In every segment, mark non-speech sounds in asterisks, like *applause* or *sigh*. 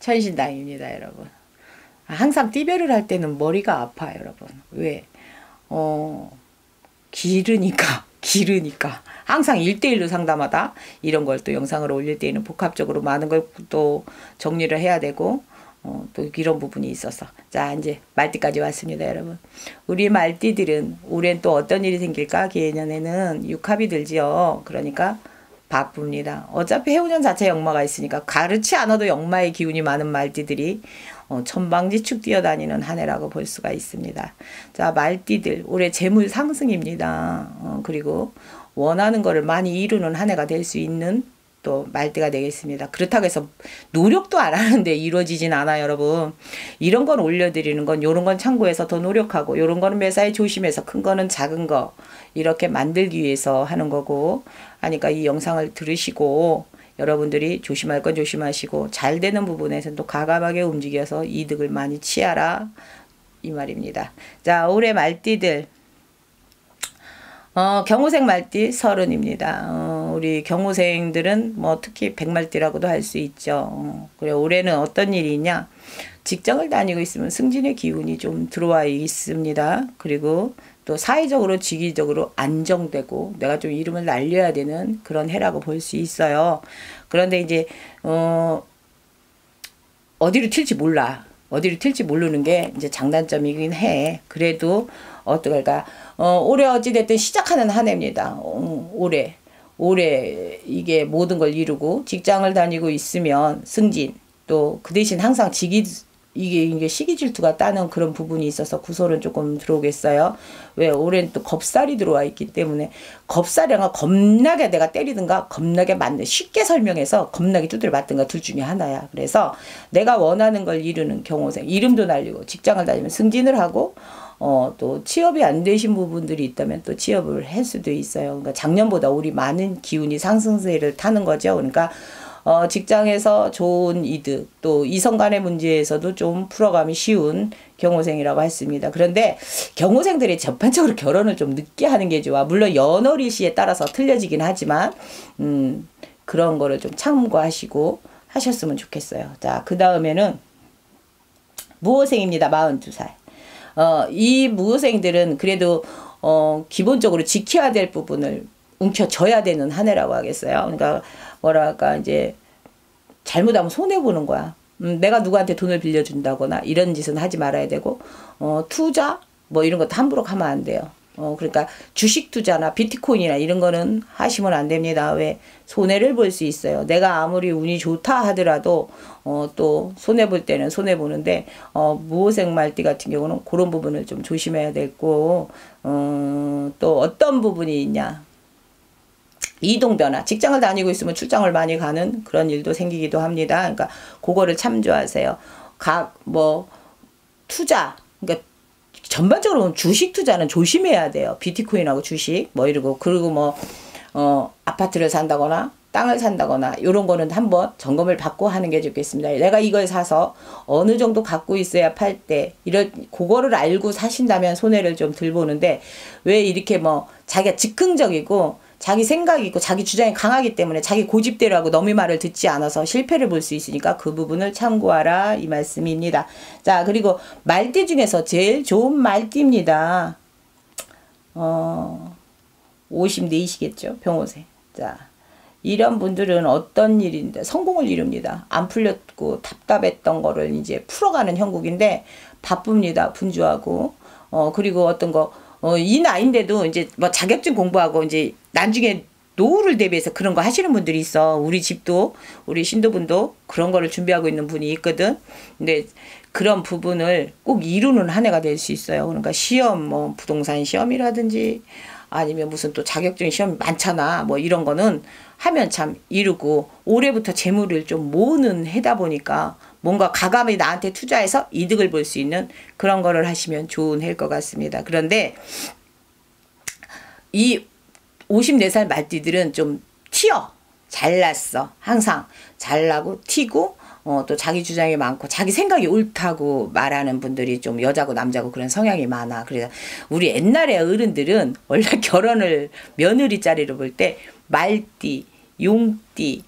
천신당입니다, 여러분. 항상 띠별을 할 때는 머리가 아파요, 여러분. 왜? 어, 기르니까, *laughs* 기르니까. 항상 1대1로 상담하다 이런 걸 또 영상으로 올릴 때에는 복합적으로 많은 걸 또 정리를 해야 되고 어, 또 이런 부분이 있어서 자 이제 말띠까지 왔습니다 여러분 우리 말띠들은 올해는 또 어떤 일이 생길까 기해년에는 육합이 들지요 그러니까 바쁩니다. 어차피 해운년 자체 역마가 있으니까 가르치 않아도 역마의 기운이 많은 말띠들이 어, 천방지축 뛰어다니는 한 해라고 볼 수가 있습니다. 자 말띠들 올해 재물 상승입니다. 어, 그리고 원하는 거를 많이 이루는 한 해가 될 수 있는 또 말대가 되겠습니다. 그렇다고 해서 노력도 안 하는데 이루어지진 않아요, 여러분. 이런 건 올려드리는 건 요런 건 참고해서 더 노력하고 요런 거는 매사에 조심해서 큰 거는 작은 거 이렇게 만들기 위해서 하는 거고 하니까 이 영상을 들으시고 여러분들이 조심할 건 조심하시고 잘 되는 부분에서는 또 가감하게 움직여서 이득을 많이 취하라 이 말입니다. 자 올해 말띠들 어, 경호생 말띠 서른입니다. 어, 우리 경호생들은 뭐 특히 백말띠라고도 할 수 있죠. 어, 그래 올해는 어떤 일이 있냐? 직장을 다니고 있으면 승진의 기운이 좀 들어와 있습니다. 그리고 또 사회적으로 직위적으로 안정되고 내가 좀 이름을 날려야 되는 그런 해라고 볼 수 있어요. 그런데 이제 어 어디로 튈지 몰라. 어디로 튈지 모르는 게 이제 장단점이긴 해. 그래도 어떨까 어, 올해 어찌 됐든 시작하는 한 해입니다. 어, 올해. 올해 이게 모든 걸 이루고 직장을 다니고 있으면 승진 또 그 대신 항상 직위 이게 이게 시기 질투가 따는 그런 부분이 있어서 구설은 조금 들어오겠어요. 왜 올해는 또 겁살이 들어와 있기 때문에 겁살이가 겁나게 내가 때리든가 겁나게 맞는 쉽게 설명해서 겁나게 두드려 맞든가 둘 중에 하나야. 그래서 내가 원하는 걸 이루는 경호생 이름도 날리고 직장을 다니면 승진을 하고 어, 또 취업이 안 되신 부분들이 있다면 또 취업을 할 수도 있어요. 그러니까 작년보다 우리 많은 기운이 상승세를 타는 거죠. 그러니까 어, 직장에서 좋은 이득, 또 이성 간의 문제에서도 좀 풀어감이 쉬운 경호생이라고 했습니다. 그런데 경호생들이 전반적으로 결혼을 좀 늦게 하는 게 좋아. 물론 연월일시에 따라서 틀려지긴 하지만, 음, 그런 거를 좀 참고하시고 하셨으면 좋겠어요. 자, 그 다음에는 무호생입니다. 42살. 어, 이 무호생들은 그래도 어, 기본적으로 지켜야 될 부분을 움켜줘야 되는 한 해라고 하겠어요. 그러니까 뭐랄까 이제 잘못하면 손해 보는 거야. 음, 내가 누구한테 돈을 빌려준다거나 이런 짓은 하지 말아야 되고 어, 투자 뭐 이런 것도 함부로 하면 안 돼요. 어, 그러니까 주식 투자나 비트코인이나 이런 거는 하시면 안 됩니다. 왜? 손해를 볼 수 있어요. 내가 아무리 운이 좋다 하더라도, 어, 또, 손해볼 때는 손해보는데, 어, 무호생 말띠 같은 경우는 그런 부분을 좀 조심해야 되고, 어, 또 어떤 부분이 있냐. 이동 변화, 직장을 다니고 있으면 출장을 많이 가는 그런 일도 생기기도 합니다. 그러니까 그거를 참조하세요. 각 뭐 투자, 그러니까 전반적으로 주식 투자는 조심해야 돼요. 비트코인하고 주식 뭐 이러고 그리고 뭐 어, 아파트를 산다거나 땅을 산다거나 이런 거는 한번 점검을 받고 하는 게 좋겠습니다. 내가 이걸 사서 어느 정도 갖고 있어야 팔 때 이런 그거를 알고 사신다면 손해를 좀 덜 보는데 왜 이렇게 뭐 자기가 즉흥적이고 자기 생각이 있고 자기 주장이 강하기 때문에 자기 고집대로 하고 너무 말을 듣지 않아서 실패를 볼 수 있으니까 그 부분을 참고하라 이 말씀입니다. 자 그리고 말띠 중에서 제일 좋은 말띠입니다. 어 54이시겠죠 병호세. 자 이런 분들은 어떤 일인데 성공을 이룹니다. 안 풀렸고 답답했던 거를 이제 풀어가는 형국인데 바쁩니다. 분주하고 어 그리고 어떤 거 어, 이 나이인데도 이제 뭐 자격증 공부하고 이제 나중에 노후를 대비해서 그런 거 하시는 분들이 있어. 우리 집도 우리 신도분도 그런 거를 준비하고 있는 분이 있거든. 근데 그런 부분을 꼭 이루는 한 해가 될 수 있어요. 그러니까 시험 뭐 부동산 시험이라든지 아니면 무슨 또 자격증 시험 많잖아. 뭐 이런 거는 하면 참 이루고 올해부터 재물을 좀 모으는 해다 보니까 뭔가 가감히 나한테 투자해서 이득을 볼 수 있는 그런 거를 하시면 좋은 해일 것 같습니다. 그런데 이 54살 말띠들은 좀 튀어. 잘났어. 항상 잘나고 튀고 어, 또 자기 주장이 많고 자기 생각이 옳다고 말하는 분들이 좀 여자고 남자고 그런 성향이 많아. 그래서 우리 옛날에 어른들은 원래 *laughs* 결혼을 며느리 자리로 볼 때 말띠, 용띠,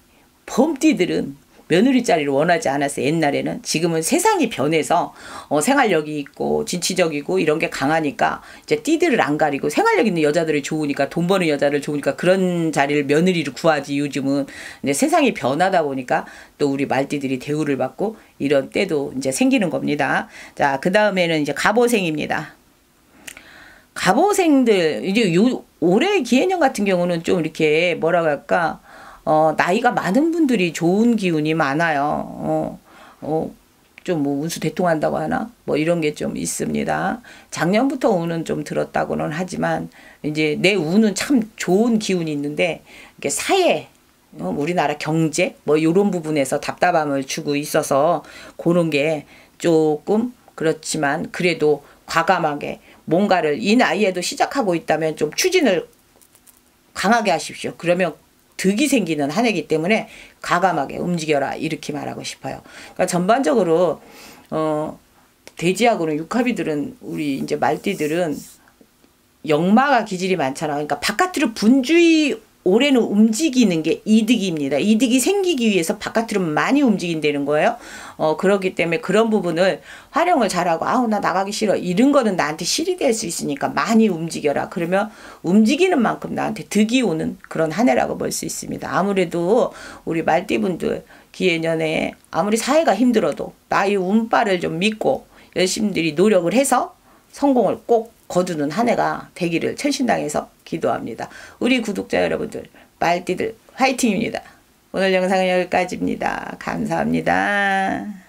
범띠들은 며느리 자리를 원하지 않았어요. 옛날에는. 지금은 세상이 변해서 어, 생활력이 있고 진취적이고 이런 게 강하니까 이제 띠들을 안 가리고 생활력 있는 여자들이 좋으니까 돈 버는 여자를 좋으니까 그런 자리를 며느리를 구하지 요즘은 이제 세상이 변하다 보니까 또 우리 말띠들이 대우를 받고 이런 때도 이제 생기는 겁니다. 자, 그 다음에는 이제 갑오생입니다. 갑오생들 이제 요 올해 기해년 같은 경우는 좀 이렇게 뭐라 할까 어 나이가 많은 분들이 좋은 기운이 많아요. 어, 어, 좀뭐 운수 대통한다고 하나 뭐 이런 게 좀 있습니다. 작년부터 운은 좀 들었다고는 하지만 이제 내 운은 참 좋은 기운이 있는데 이게 사회 어, 우리나라 경제 뭐 이런 부분에서 답답함을 주고 있어서 그런 게 조금 그렇지만 그래도 과감하게 뭔가를 이 나이에도 시작하고 있다면 좀 추진을 강하게 하십시오. 그러면 득이 생기는 한 해기 때문에 과감하게 움직여라 이렇게 말하고 싶어요. 그러니까 전반적으로 어 돼지하고는 육합이들은 우리 이제 말띠들은 역마가 기질이 많잖아. 그러니까 바깥으로 분주히 올해는 움직이는 게 이득입니다. 이득이 생기기 위해서 바깥으로 많이 움직인다는 거예요. 어, 그렇기 때문에 그런 부분을 활용을 잘하고, 아우, 나 나가기 싫어. 이런 거는 나한테 실이 될 수 있으니까 많이 움직여라. 그러면 움직이는 만큼 나한테 득이 오는 그런 한 해라고 볼 수 있습니다. 아무래도 우리 말띠분들 기해년에 아무리 사회가 힘들어도 나의 운빨을 좀 믿고 열심히 노력을 해서 성공을 꼭 거두는 한 해가 되기를 천신당에서 기도합니다. 우리 구독자 여러분들 말띠들 화이팅입니다. 오늘 영상은 여기까지입니다. 감사합니다.